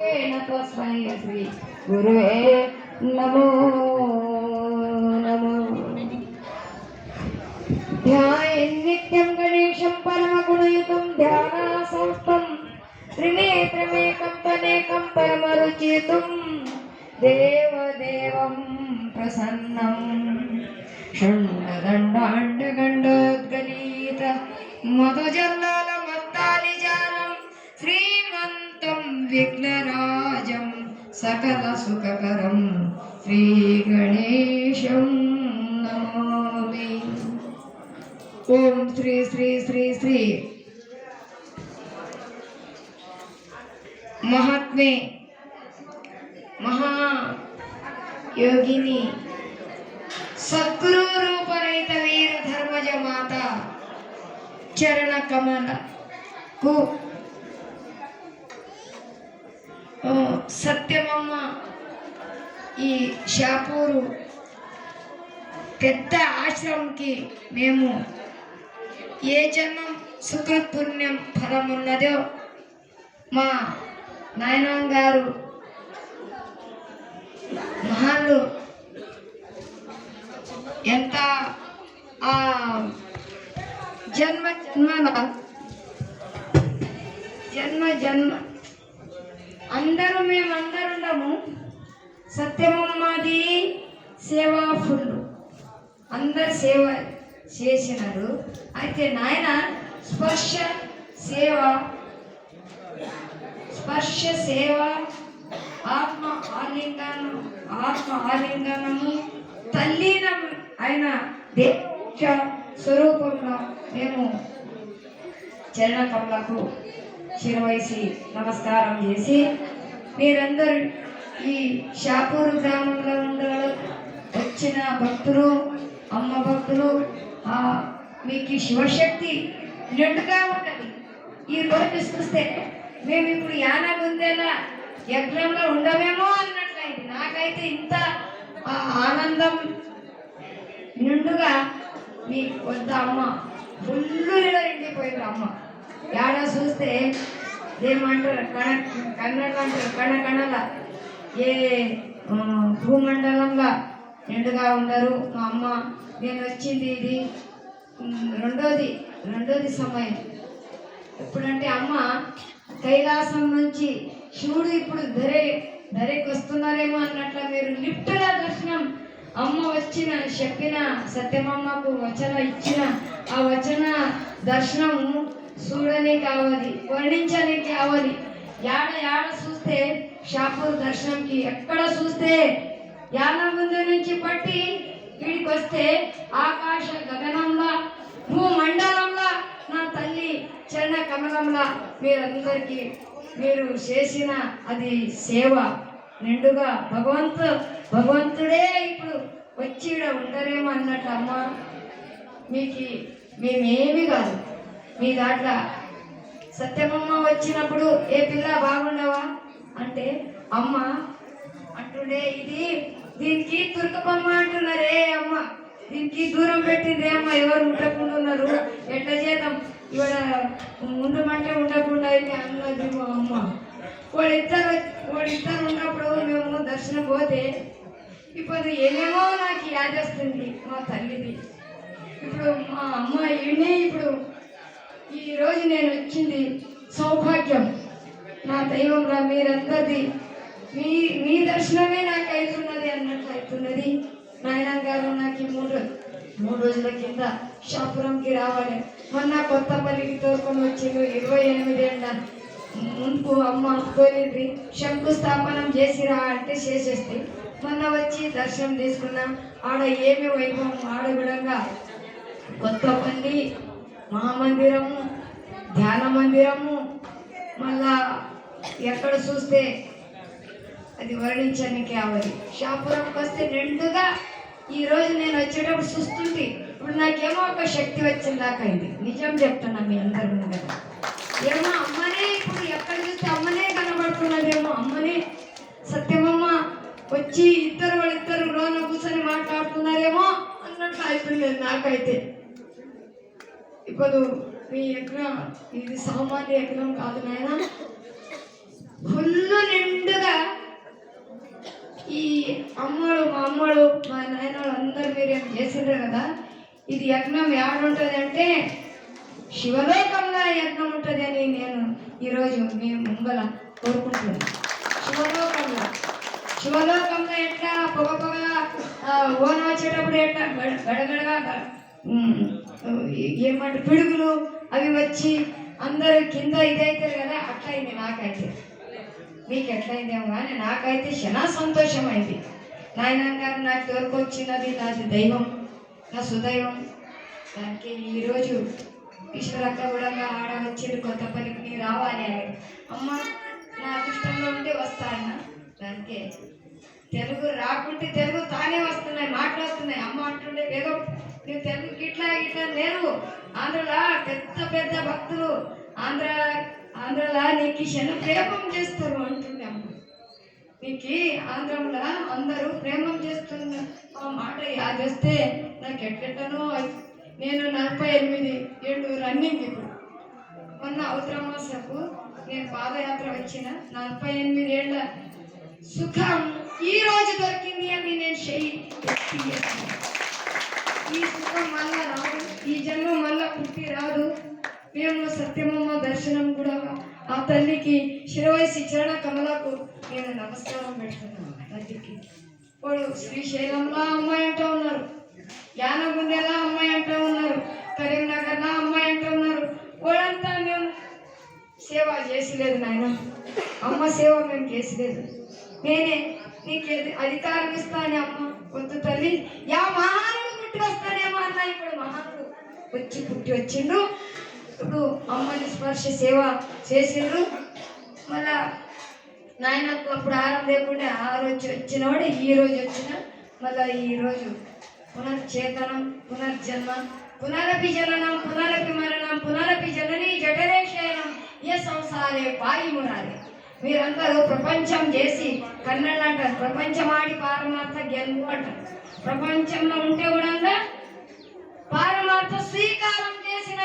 తస్మై శ్రీ గురువే నమో నమో. ధ్యాయం నిత్యం గణేశం పరమగుణయుతం ధ్యానాసంస్థం త్రినేత్రమేకం తనేకం పరమరుచితం దేవదేవం ప్రసన్నం. షణ్ణదండాండగండోద్గలీత మధుజల్లాల మందాలి జాల विघ्नराजं सकलसुखकरं श्रीगणेशं नमामि। श्री श्री श्री श्री महात्मे, महायोगिनी ಸದ್ಗುರು ರೂಪರಹಿತ ವೀರ ಧರ್ಮಜ ಮಾತಾ ಚರಣ ಕಮಲ సత్యమమ్మ ఈ షాపూరు పెద్ద ఆశ్రమంకి మేము ఏ జన్మం సుకృత్పుణ్యం ఫలం ఉన్నదో మా నాయనమ్మ గారు మహాళ్ళు ఎంత ఆ జన్మ జన్మల జన్మ జన్మ అందరూ మేమందరుండము. ఉండము మాది సేవా ఫుల్ అందరు సేవ చేసినారు. అయితే నాయన స్పర్శ సేవ స్పర్శ సేవ ఆత్మ ఆలింగనం ఆత్మ ఆలింగనము తల్లిన ఆయన దేవ స్వరూపంలో మేము చరణ కమలకు శిరవైసి నమస్కారం చేసి మీరందరూ ఈ షాపూరు గ్రామంలో ఉండడం వచ్చిన భక్తులు అమ్మ భక్తులు మీకు శివశక్తి నిండుగా ఉంటుంది ఈ రోజు చూస్తే మేము ఇప్పుడు యానగుందేల యజ్ఞంలో ఉండమేమో అన్నట్లయింది. నాకైతే ఇంత ఆ ఆనందం నిండుగా మీ వద్ద అమ్మ ఫుల్లుగా నిండిపోయింది అమ్మ. ఏడ చూస్తే ఏమంటారు? కణ కన్నడ అంటారు. కణ కణల. ఏ భూమండలంగా ఎండుగా ఉండరు. మా అమ్మ నేను వచ్చింది ఇది రెండోది రెండోది సమయం. ఎప్పుడంటే అమ్మ కైలాసం నుంచి శివుడు ఇప్పుడు ధరే ధరెకి వస్తున్నారేమో అన్నట్లు మీరు లిఫ్ట్గా దర్శనం అమ్మ వచ్చిన చెప్పిన సత్యమమ్మకు వచన ఇచ్చిన ఆ వచన దర్శనం చూడని కావాలి వర్ణించనీకి కావాలి. యాడ యాడ చూస్తే షాపూర్ దర్శనంకి ఎక్కడ చూస్తే యాన ముందు నుంచి పట్టి ఇడికి వస్తే ఆకాశ గగనంలా భూమండలంలా నా తల్లి చిన్న కమలంలా. మీరందరికీ మీరు చేసిన అది సేవ. నిండుగా భగవంతు భగవంతుడే ఇప్పుడు వచ్చి ఈడ ఉండరేమో అన్నట్టు అమ్మ. మీకు మేమేమి కాదు. మీ దాంట్లో సత్యమమ్మ వచ్చినప్పుడు ఏ పిల్ల బాగుండవా? అంటే అమ్మ అంటుండే ఇది దీనికి తుర్కబొమ్మ అంటున్నారే అమ్మ. దీనికి దూరం పెట్టింది అమ్మ. ఎవరు ఉండకుండా ఉన్నారు? ఎట్లా చేద్దాం? ఇవాళ ఉండమంటే ఉండకుండా అయితే అన్నది మా అమ్మ. వాళ్ళిద్దరు వాళ్ళిద్దరు ఉన్నప్పుడు మేము దర్శనం పోతే ఇప్పుడు ఏమేమో నాకు యాదేస్తుంది మా తల్లిది. ఇప్పుడు మా అమ్మ ఈయనే ఇప్పుడు ఈ రోజు నేను వచ్చింది సౌభాగ్యం. నా దైవంలో మీరందరిది. మీ మీ దర్శనమే నాకు అవుతున్నది అన్నట్లు అవుతున్నది. నాయన గారు నాకు ఈ మూడు మూడు రోజుల కింద షాపురంకి రావాలి. మొన్న కొత్తపల్లికి తోడుకొని వచ్చిండు ఇరవై ఎనిమిది ఎండ ముందుకు అమ్మ కోరింది శంకుస్థాపనం చేసిరా అంటే చేసేస్తే. మొన్న వచ్చి దర్శనం తీసుకున్నాం. ఆడ ఏమి వైభవం ఆడవిడంగా కొత్తపల్లి మహామందిరము ధ్యాన మందిరము మళ్ళా ఎక్కడ చూస్తే అది వర్ణించడానికి కావాలి. షాపురంకి వస్తే నిండుగా ఈ రోజు నేను వచ్చేటప్పుడు చూస్తుంటే ఇప్పుడు నాకేమో ఒక శక్తి వచ్చింది దాకా అయింది. నిజం చెప్తున్నా మీ అందరి ముందర. ఏమో అమ్మనే ఇప్పుడు ఎక్కడ చూస్తే అమ్మనే కనబడుతున్నదేమో అమ్మనే సత్యమమ్మ వచ్చి ఇద్దరు వాళ్ళిద్దరు లోన కూర్చొని మాట్లాడుతున్నారేమో అన్నట్లు అయిపోయింది నాకైతే. ఇప్పుడు మీ యజ్ఞం ఇది సామాన్య యజ్ఞం కాదు నాయన. ఫుల్లు నిండుగా ఈ అమ్మడు మా అమ్మడు మా నాయన అందరు మీరు ఏం చేసిండ్రు కదా? ఇది యజ్ఞం ఏడుంటుంది అంటే శివలోకంలో యజ్ఞం ఉంటుంది అని నేను ఈరోజు మీ ముంగల కోరుకుంటున్నాను. శివలోకంలో. శివలోకంలో ఎట్లా పొగ పొగ ఓన వచ్చేటప్పుడు ఎట్లా గడ- గడగడగా ఏమంటే పిడుగులు అవి వచ్చి అందరూ కింద ఇదైతారు కదా అట్లయింది నాకైతే. మీకు ఎట్లయిందేమో కానీ నాకైతే చాలా సంతోషం అయింది నాయన గారు నాకు తోలుకొచ్చినది నాది దైవం నా సుదైవం. దానికి ఈరోజు ఈశ్వరక్క కూడా ఆడ వచ్చేది కొత్త పనికి నీ రావాలి అని. అమ్మ నా అదృష్టంలో ఉంటే వస్తాయన్న దానికే తెలుగు రాకుంటే తెలుగు తానే వస్తున్నాయి మాటలు వస్తున్నాయి. అమ్మ అంటుండే ఏదో నీ తెలుగు ఇట్లా ఇట్లా లేరు. ఆంధ్రలో పెద్ద పెద్ద భక్తులు. ఆంధ్ర ఆంధ్రలో నీకు శని ప్రేమం చేస్తారు అంటుండే అమ్మ నీకు ఆంధ్రంలో అందరూ ప్రేమం చేస్తున్న ఆ మాట యాद వస్తే నాకు ఎట్లెట్లనో నేను నలభై ఎనిమిది ఏళ్ళు రన్నింగ్ ఇప్పుడు. మొన్న అవతర నేను పాదయాత్ర వచ్చిన నలభై ఎనిమిది ఏళ్ళ సుఖం ఈ రోజు దొరికింది అని నేను చెయ్యి. ఈ సుఖం మళ్ళా రాదు. ఈ జన్మ మళ్ళా పుట్టి రాదు. మేము సత్యమమ్మ దర్శనం కూడా ఆ తల్లికి శిరవయసి చరణ కమలకు నేను నమస్కారం పెడుతున్నాను. తల్లికి. ఇప్పుడు శ్రీశైలంలో అమ్మాయి అంటూ ఉన్నారు. యానగుండెలా అమ్మాయి అంటూ ఉన్నారు. కరీంనగర్లో అమ్మాయి అంటూ ఉన్నారు. వాళ్ళంతా మేము సేవ చేసలేదు నాయన. అమ్మ సేవ మేము చేసలేదు. నేనే నీకు ఏది అధికారం అని అమ్మ వద్దు తల్లి యా మహానుడు పుట్టి వస్తాడేమో అన్న ఇప్పుడు మహాత్ముడు వచ్చి పుట్టి వచ్చిండు. ఇప్పుడు అమ్మని స్పర్శ సేవ చేసిండ్రు. మళ్ళా నాయనకు అప్పుడు ఆరం లేకుండా ఆ రోజు వచ్చినవాడు ఈ రోజు వచ్చిన మళ్ళా ఈ రోజు పునర్చేతనం పునర్జన్మ పునరపి జననం పునరపి మరణం పునరపి జనని జఠరే క్షయనం ఏ సంసారే పాయి మురారి. మీరందరూ ప్రపంచం చేసి కన్నడ అంటారు ప్రపంచం ఆడి పారమార్థ గెలుపు అంటారు. ప్రపంచంలో ఉంటే కూడా పారమార్థ స్వీకారం చేసిన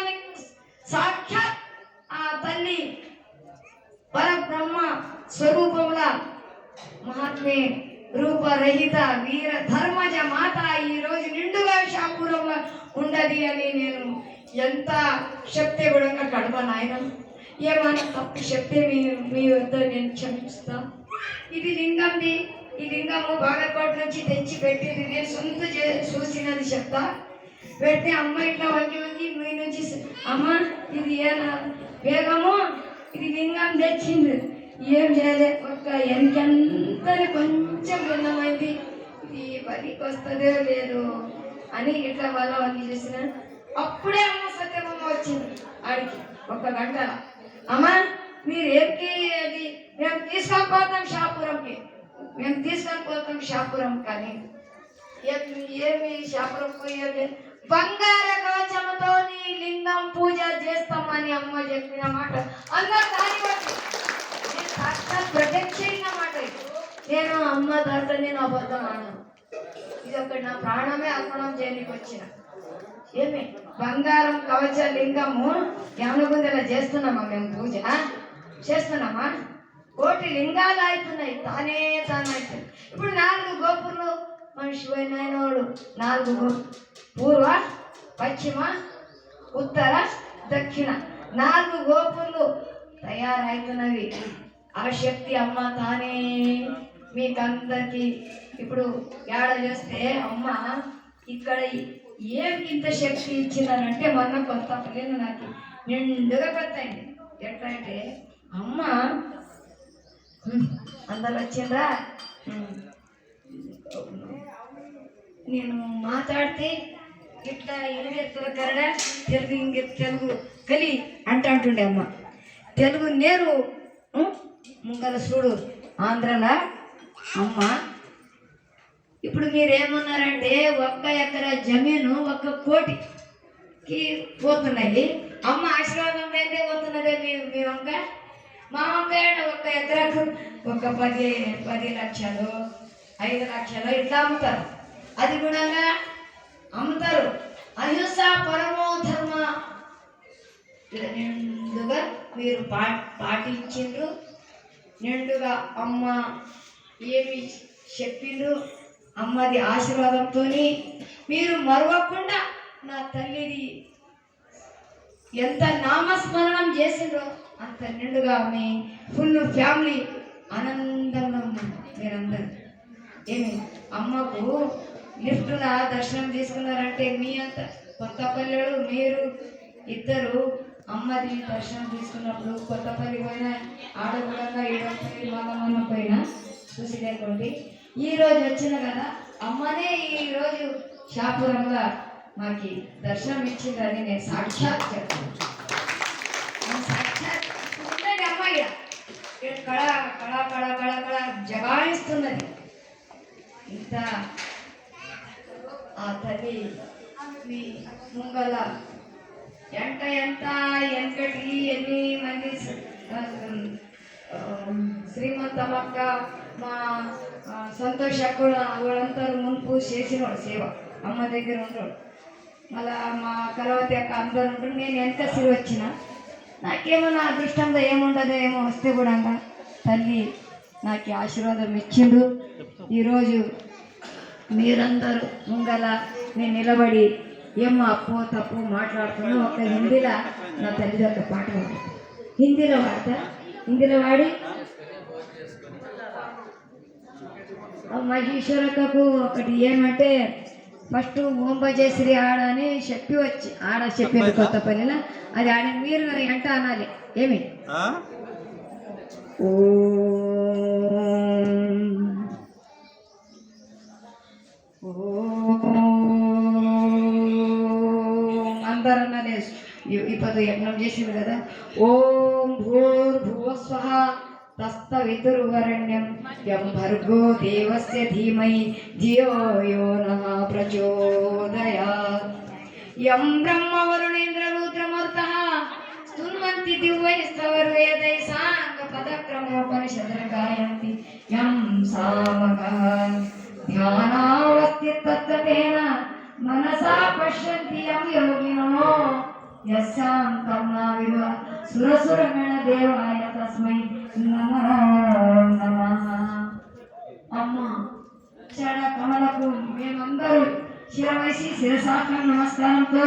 సాక్షాత్ ఆ తల్లి పరబ్రహ్మ స్వరూపముల మహాత్మే రూపరహిత వీర ధర్మజ మాత ఈ రోజు నిండుగా షాపురంలో ఉండది అని నేను ఎంత చెప్తే కూడా కడప నాయన. ఏమైనా తప్పు చెప్తే మీ మీ వద్ద నేను క్షమిస్తా. ఇది లింగంది. ఈ లింగము బాగలకోట నుంచి తెచ్చి పెట్టింది నేను సొంత చూసినది చెప్తా. పెడితే అమ్మ ఇట్లా వంగి వంగి మీ నుంచి అమ్మ ఇది ఏనా వేగము ఇది లింగం తెచ్చింది. ఏం చేయలే? ఒక్క ఎంతంతని కొంచెం భిన్నమైంది. ఇది పనికి వస్తుందో లేదో అని ఇట్లా వాళ్ళ వంగి చేసిన. అప్పుడే అమ్మ సత్యమమ్మ వచ్చింది ఆడికి. ఒక గంట. అమ్మ మీరు ఏమికి అది మేము తీసుకొని పోతాం మేము తీసుకొని పోతాం షాపురం కానీ. ఏమి ఏమి శాపరం పోయేది? బంగార కవచముతో నీ లింగం పూజ చేస్తామని అమ్మ చెప్పిన మాట. అందరు కానివ్వండి సాక్షాత్ మాట నేను అమ్మ తాత నేను అబద్ధం ఆడను ఇది ఒకటి నా ప్రాణమే అర్పణం చేయడానికి వచ్చిన. ఏమి? బంగారం కవచ లింగము యామగుందెల చేస్తున్నామా మేము పూజ? చేస్తున్నామా? కోటి లింగాలు అవుతున్నాయి తానే తాను ఇప్పుడు నాలుగు గోపులు మనిషి పోయినాడు నాలుగు గోపులు పూర్వ పశ్చిమ ఉత్తర దక్షిణ. నాలుగు గోపులు తయారవుతున్నవి ఆ శక్తి అమ్మ తానే. మీకందరికీ ఇప్పుడు ఏడ చేస్తే అమ్మ ఇక్కడ ఏం ఇంత శక్తి ఇచ్చిందనంటే మొన్న కొత్త పిల్లలు నాకు నిండుగా కొత్త ఎట్లా అంటే అమ్మ అందరు వచ్చిండ్రా? నేను మాట్లాడితే ఇట్లా ఎలుగెత్తుల కరడా తెలుగు ఇంక తెలుగు కలి అంట అంటుండే అమ్మ. తెలుగు నేరు ముంగల చూడు ఆంధ్రలా అమ్మ. ఇప్పుడు మీరేమన్నారంటే ఒక్క ఎకరా జమీను ఒక్క కోటికి పోతున్నాయి. అమ్మ ఆశీర్వాదం అయితే పోతున్నదే మీ మీ వంక? మా పేడ ఒక ఎకరాకు ఒక పది పది లక్షలు ఐదు లక్షలు ఇట్లా అమ్ముతారు. అది కూడా అమ్ముతారు. అహింస పరమో ధర్మ. నిండుగా మీరు పా పాటించిండ్రు. నిండుగా అమ్మ ఏమి చెప్పిండ్రు? అమ్మది ఆశీర్వాదంతో మీరు మరవకుండా నా తల్లిది ఎంత నామస్మరణం చేసిండ్రో అంత నిండుగా మీ ఫుల్ ఫ్యామిలీ ఆనందంగా ఉన్నాం మీరందరూ. ఏమి? అమ్మకు లిఫ్ట్న దర్శనం తీసుకున్నారంటే మీ అంత కొత్తపల్లెడు మీరు ఇద్దరు అమ్మది దర్శనం తీసుకున్నప్పుడు కొత్తపల్లి పోయినా ఆడగూడంగా ఏడపల్లి మాలమ్మ పోయినా చూసి లేకుండి ఈ రోజు వచ్చిన కదా అమ్మనే ఈరోజు షాపురంగా మాకి దర్శనం ఇచ్చిందని నేను సాక్షాత్ చెప్తాను నేను సాక్షాత్ ఉన్నది అమ్మాయి ఇక్కడ కళ కళ కళ కళ జగాయిస్తున్నది. ఇంత ఆ తల్లి ముంగల ఎంత ఎంత ఎంతటి ఎన్ని మంది శ్రీమంతమక్క మా ఆ, సంతోష్ అక్కడ వాళ్ళంతా మున్పు చేసినోడు సేవ అమ్మ దగ్గర ఉన్నాడు. మళ్ళా మా కలవతి అక్క అందరు ఉంటారు నేను ఎంత సిరి వచ్చిన నాకేమో నా అదృష్టంలో ఏముండదో ఏమో వస్తే కూడా తల్లి నాకు ఆశీర్వాదం ఇచ్చిండు. ఈరోజు మీరందరూ ముంగల నేను నిలబడి ఏమో అప్పు తప్పు మాట్లాడుతున్నా ఒక హిందీలో నా తల్లిదండ్రుల పాట పాడు. హిందీలో వాడతా హిందీలో వాడి మహేశ్వరక్కకు ఒకటి ఏమంటే ఫస్ట్ ఓం భజశ్రీ ఆడ అని చెప్పి వచ్చి ఆడ చెప్పింది కొత్త పనిలో అది ఆడ మీరు ఎంట అనాలి. ఏమి? ఆ? అందరూ అన్నది ఇప్పుడు యజ్ఞం చేసింది కదా? ఓం భూర్భువ స్వహ తస్తవితుర్వరణ్యం యం భర్గో దేవస్య ధీమై ధియో యో నః ప్రచోదయాత్. యం బ్రహ్మ వరుణేంద్ర రుద్రమూర్తః స్తున్వంతి దివ్యైస్తవర్వేదై సాంగ పదక్రమోపనిషద్ర గాయంతి. యం సామకః ధ్యానావస్తి తత్తేన మనసా పశ్యంతి యం యోగినో. యస్యాంతం నావిద సురసురగణ దేవాయ తస్మై నమో నమః. అమ్మ చెడ కమలకు మేమందరూ శిరవైసి నమస్కారంతో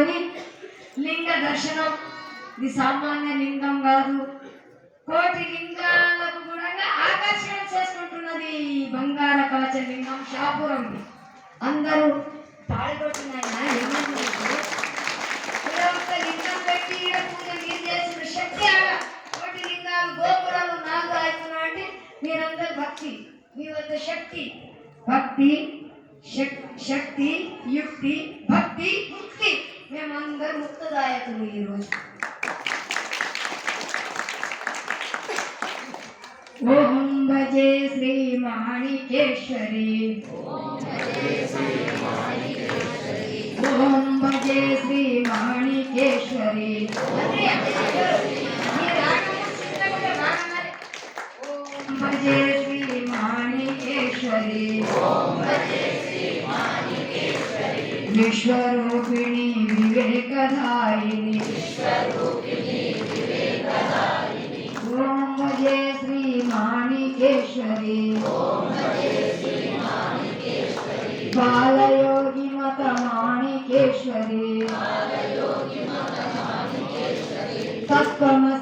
లింగ దర్శనం. ఇది సామాన్య లింగం కాదు. కోటి లింగాలకు కూడా ఆకర్షణ చేసుకుంటున్నది బంగార కవచ లింగం షాపురం అందరూ తాళికొట్టినాయన ఏమన్నా ఈడ ఒక్క లింగం పెట్టి ఈడ పూజ మీరు చేసిన శక్తి ఆడ కోటి లింగాలు గోపురాలు నాలుగు అవుతున్నా అంటే మీరందరూ భక్తి మీ వద్ద శక్తి. భక్తి శక్- శక్తి యుక్తి భక్తి ముక్తి. మేమందరూ ముక్తదాయకులు ఈరోజు ఓం भजे श्री माणिकेश्वरी। ओम भजे श्री माणिकेश्वरी। ओम भजे श्री माणिकेश्वरी। विश्वरूपिणी विवेकधारिणी। మాణికేశ్వరి బాలయోగి మత మాణికేశ్వరి తత్వమసీమ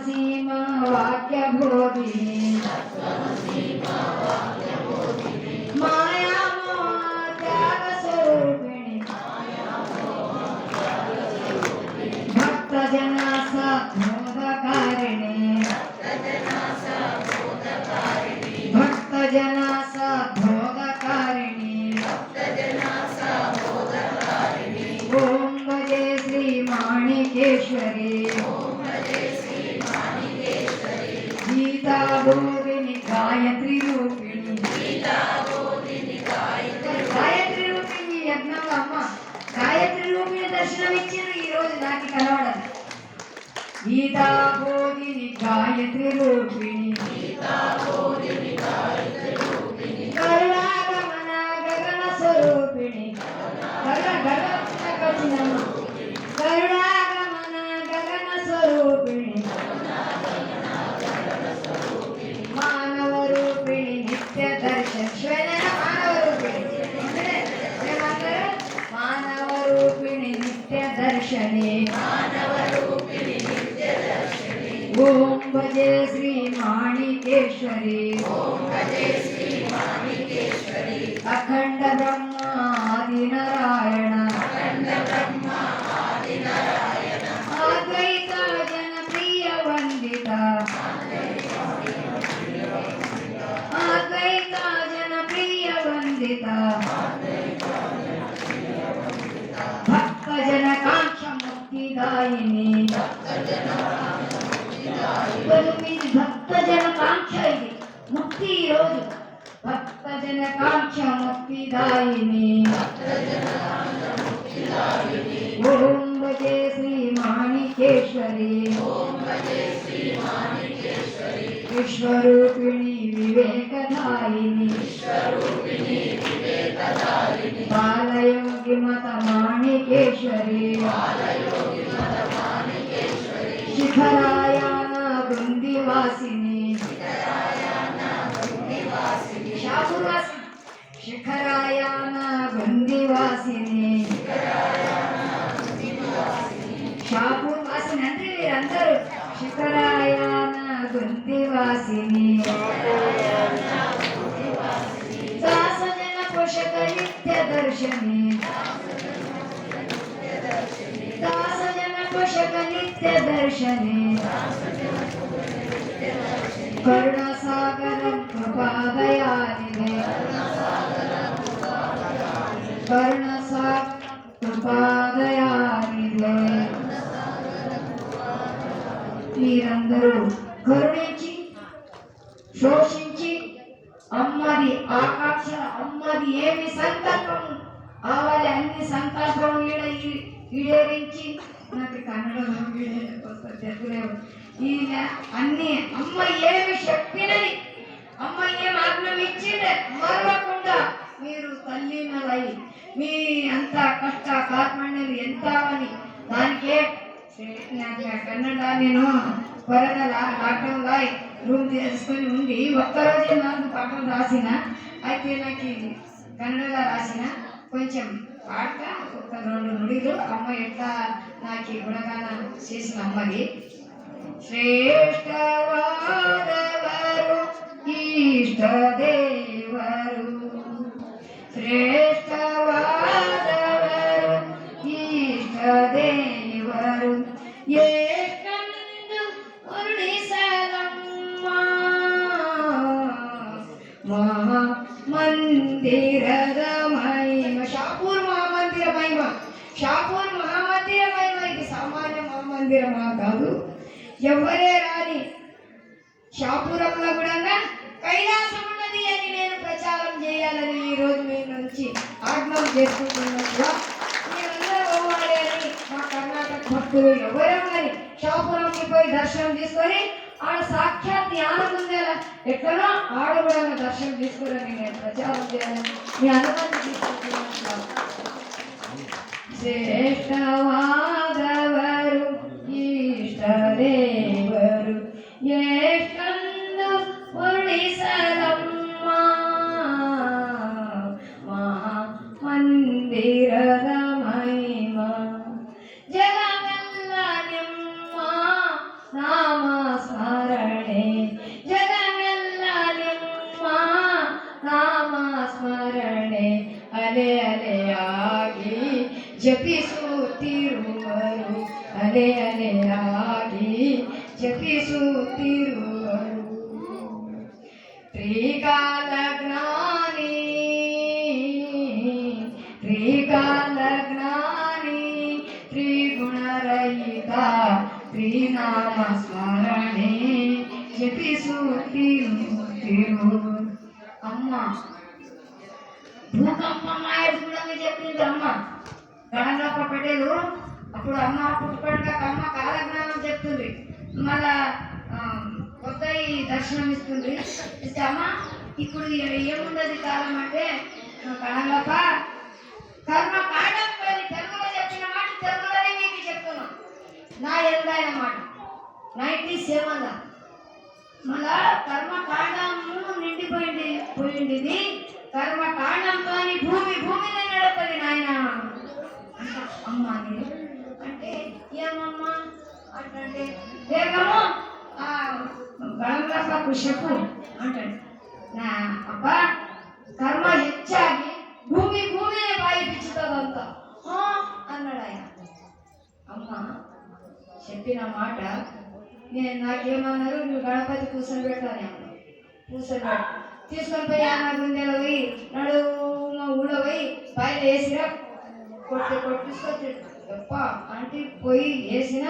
ఓం భజే శ్రీ మాణికేశ్వరి అఖండ బ్రహ్మాది నారాయణ అద్వైత జన ప్రియ వందిత అద్వైత శాపువాసిని అంటే వీరందరూ శిఖరాయాన బృందివాసిని దాసజన పోషక నిత్య దర్శని దాసజన పోషక నిత్య దర్శని కరుణసాగరం కృపాదయానిదే కరుణసాగరం కృపాదయానిదే మీరందరూ కరుణించి శోషించి అమ్మది ఆకాంక్ష అమ్మది ఏమి సంకల్పం కావాలి అన్ని సంకల్పం ఈడ ఈడేరించి. నాకు కన్నడ తెలుగులే అన్ని అమ్మ ఏమి చెప్పినది అమ్మ ఏం ఆజ్ఞం ఇచ్చింది మరవకుండా మీరు తల్లినలై మీ అంత కష్ట కార్పణ్యం ఎంత అని దానికే నాకు కన్నడ నేను వరదల లాక్డౌన్లో రూమ్ తీసుకొని ఉండి ఒక్కరోజే నాలుగు పాటలు రాసిన. అయితే నాకు కన్నడలో రాసిన. కొంచెం పాట ఒక రెండు నుడిలు అమ్మ ఎట్లా నాకు గుణగానం చేసిన అమ్మది. శ్రేష్టవాదవరు ఇష్టదేవరు శ్రేష్టవాదవరు ఇష్టదేవరు ఏకందు మందిರದ మహిమ షాపూర్ మహామందిర మహిమ షాపూర్ మహామందిర మహిమ ఇది సామాన్య మహామందిరమా కాదు. ఎవరే రాని షాపురంలో కూడా కైలాసం ఉన్నది అని నేను ప్రచారం చేయాలని ఈ రోజు మీ నుంచి ఆజ్ఞం చేసుకుంటున్నట్టుగా మీరందరూ పోవాలి అని మా కర్ణాటక భక్తులు ఎవరైనా కానీ షాపురంకి పోయి దర్శనం తీసుకొని ఆడ సాక్షాత్ ధ్యానం ఉందేలా ఎట్లనో ఆడ కూడా దర్శనం తీసుకోవడానికి నేను ప్రచారం చేయాలి మీ అనుమతి తీసుకుంటున్నాను శ్రేష్టవాదవరు ఇష్టదేవరు జ్యేష్ఠన్ను ఉడిసలమ్మ మహామందిరద గణలోక అప్పుడు అమ్మ పుట్టుపడక అమ్మ కాలజ్ఞానం చెప్తుంది. మళ్ళా కొత్త దర్శనం ఇస్తుంది. ఇస్తే అమ్మ ఇప్పుడు ఏముండదు కాలం అంటే కణలోక కర్మ కాటం పని తెలుగులో చెప్పిన మాట తెలుగులోనే మీకు చెప్తున్నాం. నా ఎందైన మాట. నైన్టీ సెవెన్ మళ్ళా కర్మ కాండము నిండిపోయింది పోయింది. కర్మ కాండంతో భూమి భూమిని నడపది నాయన. అమ్మ అంటే ఏమమ్మా? అంటే దేవము బలంగా చెప్పు అంటాడు నా అబ్బ కర్మ హెచ్చాగి భూమి భూమిని పాయిపించుకోగలుగుతా అన్నాడు ఆయన. అమ్మ చెప్పిన మాట నేను నాకేమన్నారు? నువ్వు గణపతి కూర్చొని పెడతానే అమ్మ. కూర్చొని పెట్టు తీసుకొని పోయి ఆ గుండెలో పోయి నడుమ ఊడపోయి బయలు వేసిరా కొట్టి కొట్టించుకొచ్చి గొప్ప అంటే పోయి వేసిన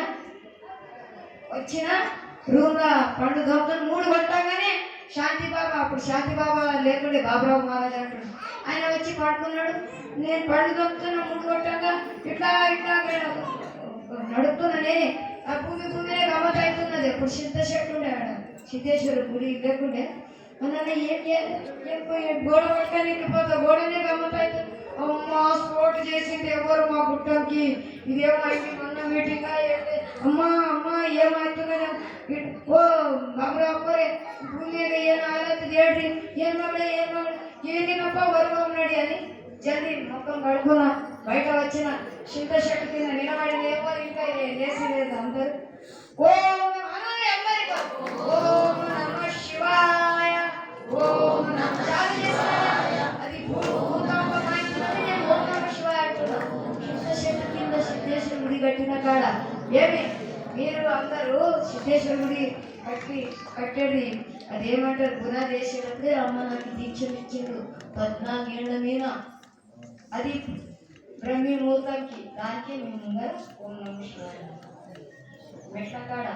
వచ్చిన రూమ్లో పండు దొంగలు మూడు కొట్టగానే శాంతి బాబా అప్పుడు శాంతి బాబా లేకుండే బాబురావు మహారాజ్ అంటాడు. ఆయన వచ్చి పడుకున్నాడు. నేను పండు దొంగతున్నా మూడు కొట్టాక ఇట్లా ఇట్లా నడుపుతున్నానే ఆ భూమి భూమినే గమ్మత్ అవుతున్నది ఇప్పుడు సిద్ధశక్తి చెట్టు సిద్ధేశ్వర గుడి లేకుండే. అన్న ఏం చేయాలి? ఏం పోయి గోడ పట్టుకొని పోతా గోడనే గమ్మత్ అవుతుంది అమ్మ స్పోర్ట్ చేసింది ఎవరు మా గుట్టంకి? ఇదేమైంది? మొన్న మీటింగ్ ఏంటి అమ్మా అమ్మ ఏమవుతున్నది ఓ బాబురా అప్పరే భూమి ఏం ఆలోచన ఏంటి ఏం మగడే ఏం మగడే ఏంటినప్ప వరకు ఉన్నాడు అని జల్దీ మొత్తం కడుకున్నా బయట వచ్చిన చింత చెట్టు కింద నిలబడి ఎవరు ఇంకా లేసి లేదు అందరు. ఓ అనండి ఓ కాడ. ఏమి? మీరు అందరూ సిద్ధేశ్వరుడి కట్టి కట్టేది అదేమంటారు? పునాది వేసేటప్పుడే అమ్మ నాకు దీక్షలు ఇచ్చిండు పద్నాలుగేళ్ళ మీద. అది బ్రహ్మి ముహూర్తంకి దానికి మేము ముందర ఓం నమ మెట్ల కాడ.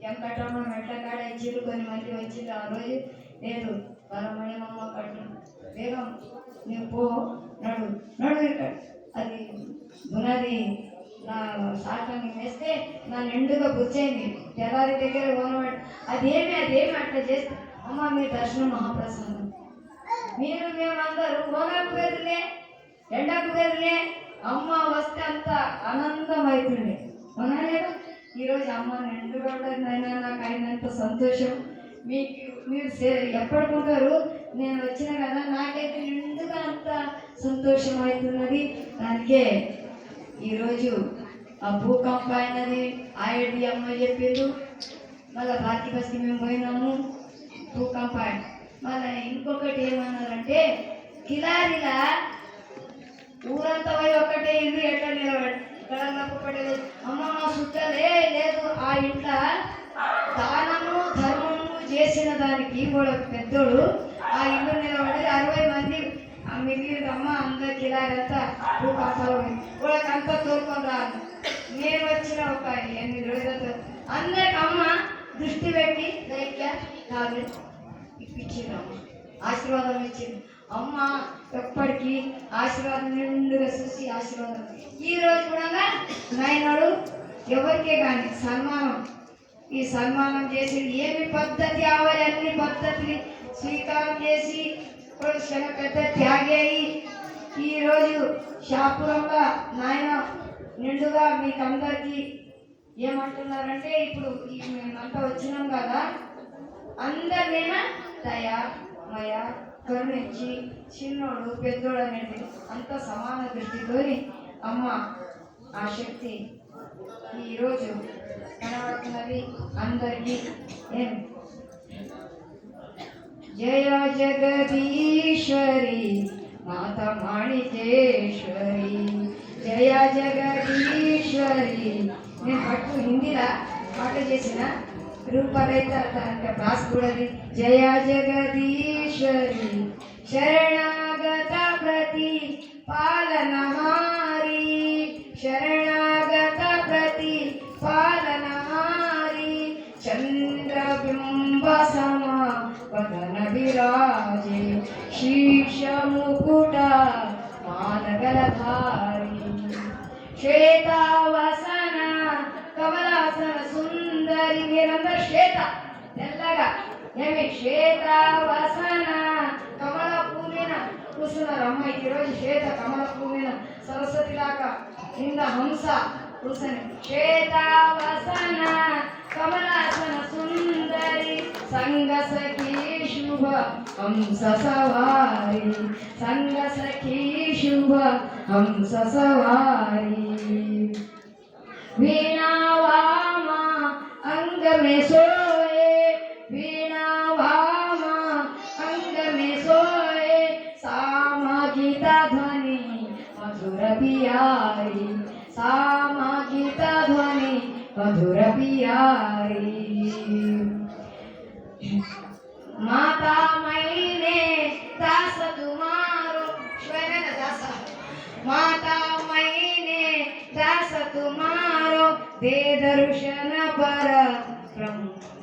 వెంకటమ్మ మెట్ల కాడ ఇచ్చిర్రు కొన్ని మంది వచ్చిండు ఆ రోజు లేదు పరమణిమమ్మ కట్టు వేగం నువ్వు పో. నడు. నడు ఇక్కడ అది బునాది నా సాకాన్ని వేస్తే నా నిండుగా గుర్చేయండి తెల్లారి దగ్గర ఓనవాడు అదేమి అదేమి అట్లా చేస్తే అమ్మ మీ దర్శనం మహాప్రసాదం. మీరు మేమందరూ ఓనకు బెదిలే ఎండకు బెదిలే అమ్మ వస్తే అంత ఆనందం అవుతుండే అవునా లేదా? ఈరోజు అమ్మ నిండుగా ఉండదు నాకు అయినంత సంతోషం. మీకు మీరు ఎప్పటికుంటారు నేను వచ్చిన కదా నాకైతే నిండుగా అంత సంతోషం అవుతున్నది దానికే ఈరోజు ఆ భూకంప అయినది ఆయడి అమ్మ చెప్పిండు మళ్ళీ బాకీ బస్కి మేము పోయినాము భూకంప మళ్ళీ ఇంకొకటి ఏమన్నారంటే కిలారిలా ఊరంతా పోయి ఒకటే ఇల్లు ఎట్లా నిలబడి అమ్మమ్మ సుట్టలే అమ్మ మా లేదు ఆ ఇంట్లో దానము ధర్మము చేసిన దానికి కూడా పెద్దోడు ఆ ఇల్లు నిలబడి అరవై మంది ఆ అమ్మ అందరికి ఇలాగంతా భూకంపాలు వాళ్ళకంతా తోలుకొని రాదు నేను వచ్చిన ఒక ఎనిమిది రోజులతో అందరికి అమ్మ దృష్టి పెట్టి దైత్య నాకు ఇప్పించింది అమ్మ. ఆశీర్వాదం ఇచ్చింది. అమ్మ ఎప్పటికీ ఆశీర్వాదం నిండుగా చూసి ఆశీర్వాదం ఈ రోజు కూడా నాయనాడు ఎవరికే కానీ సన్మానం. ఈ సన్మానం చేసి ఏమి పద్ధతి ఆవాలి అన్ని పద్ధతిని స్వీకారం చేసి చాలా పెద్ద త్యాగేయి ఈరోజు షాపురంగా నాయన నిండుగా మీకు అందరికీ ఏమంటున్నారంటే ఇప్పుడు మేమంతా వచ్చినాం కదా అందరినైనా దయ మయ కరుణించి చిన్నోడు పెద్దోడు అనేది అంత సమాన దృష్టితోని అమ్మ ఆ శక్తి ఈరోజు కనబడుతున్నది అందరికీ. ఏం? జయ జగదీశ్వరి మాత మాణికేశ్వరి జయ జగదీశ్వరి నేను పట్టు హిందీలా పాట చేసిన రూపరైత అంటే ప్రాస్ కూడా అది. జయ జగదీశ్వరి శరణాగత ప్రతి పాలనహారి శరణాగత రాజే విరాజే శీర్ష ముకుట మానగలధారి శ్వేతావసన కమలాసన సుందరి మీరందరూ శ్వేత తెల్లగా ఏమి? శ్వేతావసన కమల పూమిన కూర్చున్నారు అమ్మాయి ఈరోజు శ్వేత కమల పూమిన సరస్వతి లాగా కింద హంస కూర్చొని శ్వేతావసన కమలాసన సుందరి संग सखी शुभ हम सवारी संग सखी शुभ हम सवारी वीणा वामा अंग में सोए वीणा वामा अंग में सोए सामा गीता ध्वनि मधुर पियारी सामा गीता ध्वनि मधुर पियारी ಮಾತಾ ಮೈನೇ ದಾಸ ತುಮಾರು ಶ್ವೇನ ದಾಸ. ಮಾತಾ ಮೈನೇ ದಾಸ ತುಮಾರು ದೇ ದರ್ಶನ ಪರ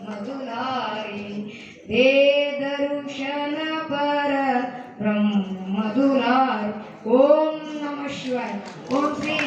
ಮಧುಲಾರಿ ದೇ ದರ್ಶನ ಪರ ಬ್ರಹ್ಮ ಮಧುಲಾರಿ ಓಂ ನಮ ಶಿವಾಯ. ಓಂ ಶ್ರೀ